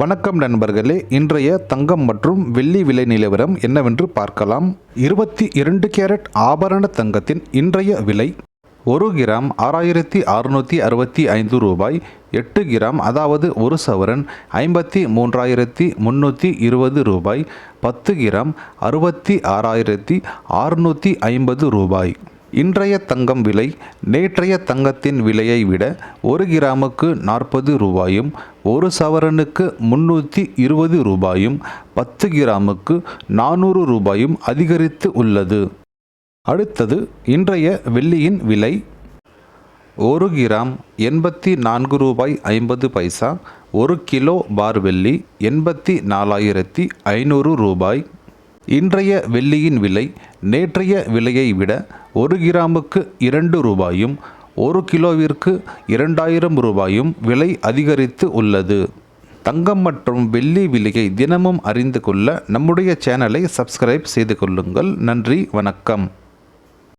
வணக்கம் நண்பர்களே இன்றைய தங்கம் மற்றும் வெள்ளி விலை நிலவரம் என்னவென்று பார்க்கலாம். இருபத்தி இரண்டு கேரட் ஆபரண தங்கத்தின் இன்றைய விலை ஒரு கிராம் ஆறாயிரத்தி அறுநூற்றி அறுபத்தி ஐந்து ரூபாய் எட்டு கிராம் அதாவது ஒரு சவரன் ஐம்பத்தி மூன்றாயிரத்தி முந்நூற்றி இருபது ரூபாய் பத்து கிராம் அறுபத்தி ஆறாயிரத்தி அறுநூற்றி ஐம்பது ரூபாய். இன்றைய தங்கம் விலை நேற்றைய தங்கத்தின் விலையை விட ஒரு கிராமுக்கு நாற்பது ரூபாயும் ஒரு சவரனுக்கு முன்னூற்றி இருபது ரூபாயும் பத்து கிராமுக்கு நானூறு ரூபாயும் அதிகரித்து உள்ளது. அடுத்தது இன்றைய வெள்ளியின் விலை. ஒரு கிராம் எண்பத்தி நான்கு ரூபாய் ஐம்பது பைசா ஒரு கிலோ பார் வெள்ளி எண்பத்தி நாலாயிரத்தி ஐநூறு ரூபாய். இன்றைய வெள்ளியின் விலை நேற்றைய விலையை விட ஒரு கிராமுக்கு இரண்டு ரூபாயும் ஒரு கிலோவிற்கு இரண்டாயிரம் ரூபாயும் விலை அதிகரித்து உள்ளது. தங்கம் மற்றும் வெள்ளி விலையை தினமும் அறிந்து கொள்ள நம்முடைய சேனலை சப்ஸ்கிரைப் செய்து கொள்ளுங்கள். நன்றி வணக்கம்.